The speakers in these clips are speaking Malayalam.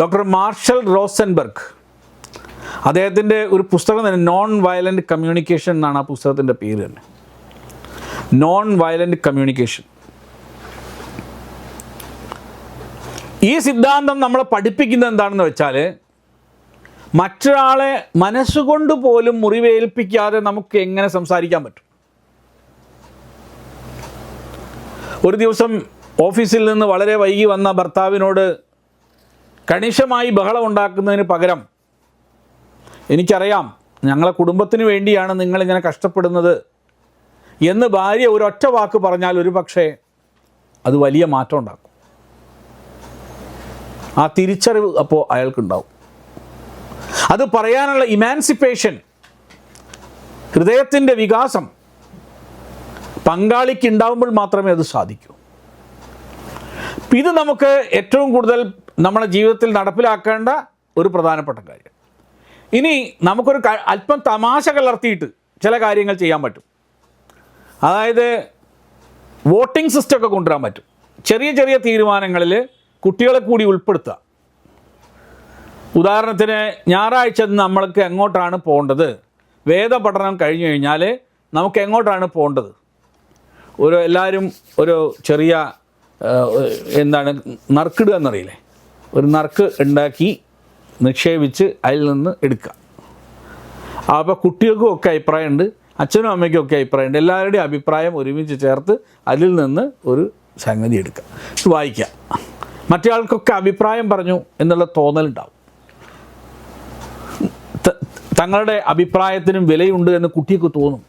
Doctor marshal Rosenberg. അദ്ദേഹത്തിന്റെ ഒരു പുസ്തകം തന്നെ നോൺ വയലന്റ് കമ്മ്യൂണിക്കേഷൻ എന്നാണ് ആ പുസ്തകത്തിന്റെ പേര് തന്നെ. Non violent communication. ഈ സിദ്ധാന്തം നമ്മളെ പഠിപ്പിക്കുന്നത് എന്താണെന്ന് വെച്ചാൽ മറ്റൊരാളെ മനസ്സുകൊണ്ട് പോലും മുറിവേൽപ്പിക്കാതെ നമുക്ക് എങ്ങനെ സംസാരിക്കാൻ പറ്റും? ഒരു ദിവസം ഓഫീസിൽ നിന്ന് വളരെ വൈകി വന്ന ഭർത്താവിനോട് കണിശമായി ബഹളം ഉണ്ടാക്കുന്നതിന് പകരം എനിക്കറിയാം ഞങ്ങളെ കുടുംബത്തിന് വേണ്ടിയാണ് നിങ്ങളിങ്ങനെ കഷ്ടപ്പെടുന്നത് എന്ന് ഭാര്യ ഒരൊറ്റ വാക്ക് പറഞ്ഞാൽ ഒരു പക്ഷേ അത് വലിയ മാറ്റം ഉണ്ടാക്കും. ആ തിരിച്ചറിവ് അപ്പോൾ അയാൾക്കുണ്ടാവും. അത് പറയാനുള്ള ഇമാൻസിപ്പേഷൻ ഹൃദയത്തിന്റെ വികാസം പങ്കാളിക്ക് ഉണ്ടാവുമ്പോൾ മാത്രമേ അത് സാധിക്കൂ. ഇത് നമുക്ക് ഏറ്റവും കൂടുതൽ നമ്മുടെ ജീവിതത്തിൽ നടപ്പിലാക്കേണ്ട ഒരു പ്രധാനപ്പെട്ട കാര്യം. ഇനി നമുക്കൊരു അല്പം തമാശ കലർത്തിയിട്ട് ചില കാര്യങ്ങൾ ചെയ്യാൻ പറ്റും. അതായത് വോട്ടിംഗ് സിസ്റ്റമൊക്കെ കൊണ്ടുവരാൻ പറ്റും. ചെറിയ ചെറിയ തീരുമാനങ്ങളിൽ കുട്ടികളെ കൂടി ഉൾപ്പെടുത്തുക. ഉദാഹരണത്തിന് ഞായറാഴ്ച നമ്മൾക്ക് എങ്ങോട്ടാണ് പോകേണ്ടത്? വേദപഠനം കഴിഞ്ഞു കഴിഞ്ഞാൽ നമുക്ക് എങ്ങോട്ടാണ് പോകേണ്ടത്? ഒരു എല്ലാവരും ഒരു ചെറിയ എന്താണ് നറുക്കിടുക എന്നറിയില്ലേ? ഒരു നറുക്ക് ഉണ്ടാക്കി നിക്ഷേപിച്ച് അതിൽ നിന്ന് എടുക്കുക. അപ്പോൾ കുട്ടികൾക്കും ഒക്കെ അഭിപ്രായമുണ്ട് അച്ഛനും അമ്മയ്ക്കും ഒക്കെ അഭിപ്രായമുണ്ട്. എല്ലാവരുടെയും അഭിപ്രായം ഒരുമിച്ച് ചേർത്ത് അതിൽ നിന്ന് ഒരു സംഗതി എടുക്കുക. ഇത് വായിക്കുക. മറ്റേ ആൾക്കൊക്കെ അഭിപ്രായം പറഞ്ഞു എന്നുള്ള തോന്നലുണ്ടാവും. തങ്ങളുടെ അഭിപ്രായത്തിനും വിലയുണ്ട് എന്ന് കുട്ടിക്ക് തോന്നും.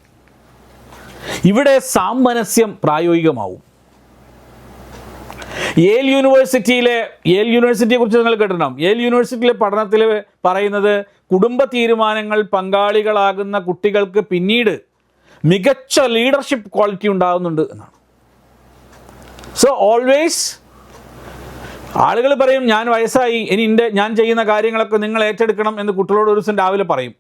ഇവിടെ സാമനസ്യം പ്രായോഗികമാവും. യേൽ യൂണിവേഴ്സിറ്റിയിലെ യേൽ യൂണിവേഴ്സിറ്റിയെ കുറിച്ച് നിങ്ങൾ കേട്ടിട്ടുണ്ടാവും. യേൽ യൂണിവേഴ്സിറ്റിയിലെ പഠനത്തിൽ പറയുന്നത് കുടുംബ തീരുമാനങ്ങൾ പങ്കാളികളാകുന്ന കുട്ടികൾക്ക് പിന്നീട് മികച്ച ലീഡർഷിപ്പ് ക്വാളിറ്റി ഉണ്ടാകുന്നുണ്ട് എന്നാണ്. സോ ഓൾവേസ് ആളുകൾ പറയും ഞാൻ വയസ്സായി ഇനി എന്റെ ഞാൻ ചെയ്യുന്ന കാര്യങ്ങളൊക്കെ നിങ്ങൾ ഏറ്റെടുക്കണം എന്ന് കുട്ടികളോട് ഒരു ദിവസം രാവിലെ പറയും.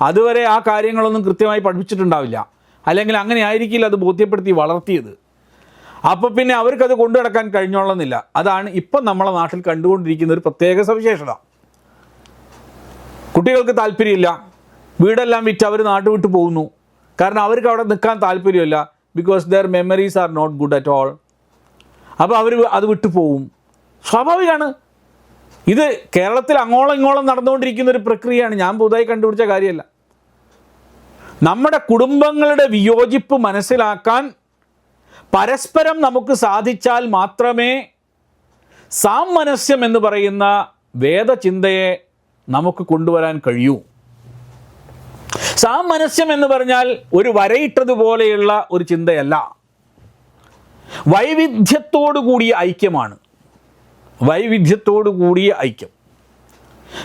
അതുവരെ ആ കാര്യങ്ങളൊന്നും കൃത്യമായി പഠിപ്പിച്ചിട്ടുണ്ടാവില്ല. അല്ലെങ്കിൽ അങ്ങനെ ആയിരിക്കില്ല അത് ബോധ്യപ്പെടുത്തി വളർത്തിയത്. അപ്പോൾ പിന്നെ അവർക്കത് കൊണ്ടു നടക്കാൻ കഴിഞ്ഞോളന്നില്ല. അതാണ് ഇപ്പം നമ്മളെ നാട്ടിൽ കണ്ടുകൊണ്ടിരിക്കുന്ന ഒരു പ്രത്യേക സവിശേഷത. കുട്ടികൾക്ക് താല്പര്യമില്ല. വീടെല്ലാം വിറ്റ് അവർ നാട്ടു വിട്ടു പോകുന്നു. കാരണം അവർക്ക് അവിടെ നിൽക്കാൻ താല്പര്യമില്ല. Because their memories are not good at all അപ്പോൾ അവർ അത് വിട്ടു പോവും. സ്വാഭാവികമാണ് ഇത് കേരളത്തിൽ അങ്ങോളം ഇങ്ങോളം നടന്നുകൊണ്ടിരിക്കുന്ന ഒരു പ്രക്രിയയാണ്. ഞാൻ പുതുതായി കണ്ടുപിടിച്ച കാര്യമല്ല. നമ്മുടെ കുടുംബങ്ങളുടെ വിയോജിപ്പ് മനസ്സിലാക്കാൻ പരസ്പരം നമുക്ക് സാധിച്ചാൽ മാത്രമേ സാമനസ്യം എന്ന് പറയുന്ന വേദചിന്തയെ നമുക്ക് കൊണ്ടുവരാൻ കഴിയൂ. സാമനസ്യം എന്ന് പറഞ്ഞാൽ ഒരു വരയിട്ടതുപോലെയുള്ള ഒരു ചിന്തയല്ല. വൈവിധ്യത്തോടു കൂടിയ ഐക്യമാണ്. വൈവിധ്യത്തോടു കൂടിയ ഐക്യം.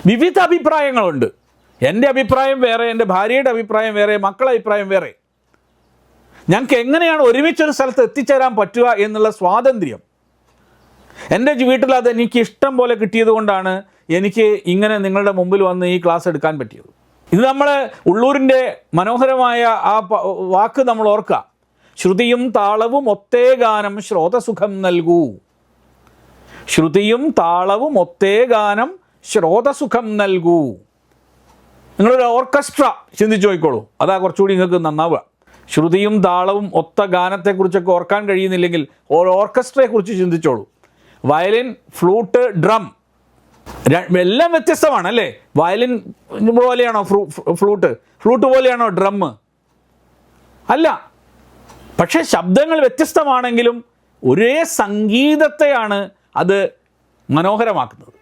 വിവിധ അഭിപ്രായങ്ങളുണ്ട്. എന്റെ അഭിപ്രായം വേറെ എന്റെ ഭാര്യയുടെ അഭിപ്രായം വേറെ മക്കളുടെ അഭിപ്രായം വേറെ. ഞങ്ങൾക്ക് എങ്ങനെയാണ് ഒരുമിച്ചൊരു സ്ഥലത്ത് എത്തിച്ചേരാൻ പറ്റുക എന്നുള്ള സ്വാതന്ത്ര്യം? എന്റെ വീട്ടിൽ അത് എനിക്ക് ഇഷ്ടം പോലെ കിട്ടിയത് കൊണ്ടാണ് എനിക്ക് ഇങ്ങനെ നിങ്ങളുടെ മുമ്പിൽ വന്ന് ഈ ക്ലാസ് എടുക്കാൻ പറ്റിയത്. ഇത് നമ്മൾ ഉള്ളൂരിന്റെ മനോഹരമായ ആ വാക്ക് നമ്മൾ ഓർക്കുക. ശ്രുതിയും താളവും ഒത്തേ ഗാനം ശ്രോതസുഖം നൽകൂ. ശ്രുതിയും താളവും ഒത്തേ ഗാനം ശ്രോതസുഖം നൽകൂ. നിങ്ങളൊരു ഓർക്കസ്ട്ര ചിന്തിച്ചു നോക്കിക്കോളൂ. അതാ കുറച്ചുകൂടി നിങ്ങൾക്ക് നന്നാവുക. ശ്രുതിയും താളവും ഒത്ത ഗാനത്തെക്കുറിച്ചൊക്കെ ഓർക്കാൻ കഴിയുന്നില്ലെങ്കിൽ ഒരു ഓർക്കസ്ട്രയെക്കുറിച്ച് ചിന്തിച്ചോളൂ. വയലിൻ ഫ്ലൂട്ട് ഡ്രം എല്ലാം വ്യത്യസ്തമാണ് അല്ലേ വയലിൻ പോലെയാണോ ഫ്ലൂട്ട്? ഫ്ലൂട്ട് പോലെയാണോ ഡ്രം? അല്ല. പക്ഷേ ശബ്ദങ്ങൾ വ്യത്യസ്തമാണെങ്കിലും ഒരേ സംഗീതത്തെയാണ് അത് മനോഹരമാക്കുന്നത്.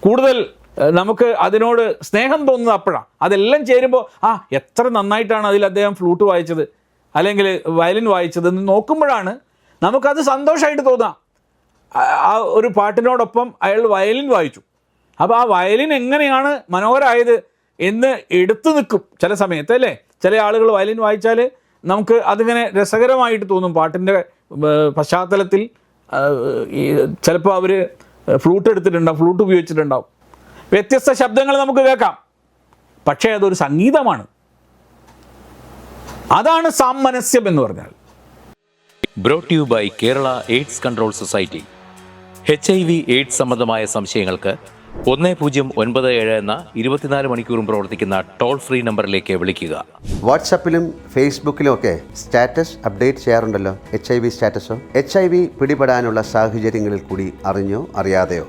കൂടുതൽ നമുക്ക് അതിനോട് സ്നേഹം തോന്നുന്നത് അപ്പോഴാണ് അതെല്ലാം ചേരുമ്പോൾ ആ എത്ര നന്നായിട്ടാണ് അതിൽ അദ്ദേഹം ഫ്ലൂട്ട് വായിച്ചത് അല്ലെങ്കിൽ വയലിൻ വായിച്ചത് എന്ന് നോക്കുമ്പോഴാണ് നമുക്കത് സന്തോഷമായിട്ട് തോന്നാം. ആ- ഒരു പാട്ടിനോടൊപ്പം അയാൾ വയലിൻ വായിച്ചു. അപ്പോൾ ആ വയലിൻ എങ്ങനെയാണ് മനോഹരമായത് എന്ന് എടുത്തു നിൽക്കും ചില സമയത്ത് അല്ലേ? ചില ആളുകൾ വയലിൻ വായിച്ചാൽ നമുക്ക് അതിങ്ങനെ രസകരമായിട്ട് തോന്നും പാട്ടിന്റെ പശ്ചാത്തലത്തിൽ. ചിലപ്പോൾ അവർ ഫ്ലൂട്ട് എടുത്തിട്ടുണ്ടാവും ഫ്ലൂട്ട് ഉപയോഗിച്ചിട്ടുണ്ടാവും. വ്യത്യസ്ത ശബ്ദങ്ങൾ നമുക്ക് കേൾക്കാം. പക്ഷേ അതൊരു സംഗീതമാണ്. അതാണ് സാമനസ്യം എന്ന് പറഞ്ഞാൽ. Brought you by Kerala AIDS control society H I V AIDS സംബന്ധമായ സംശയങ്ങൾക്ക് ഒന്ന് പൂജ്യം ഒൻപത് ഏഴ് എന്ന ഇരുപത്തിനാല് മണിക്കൂറും പ്രവർത്തിക്കുന്ന ടോൾ ഫ്രീ നമ്പറിലേക്ക് വിളിക്കുക. വാട്സപ്പിലും ഫേസ്ബുക്കിലും ഒക്കെ സ്റ്റാറ്റസ് അപ്ഡേറ്റ് ചെയ്യാറുണ്ടല്ലോ? എച്ച് ഐ വി സ്റ്റാറ്റസോ? എച്ച് ഐ വി പിടിപെടാനുള്ള സാഹചര്യങ്ങളിൽ കൂടി അറിഞ്ഞോ അറിയാതെയോ?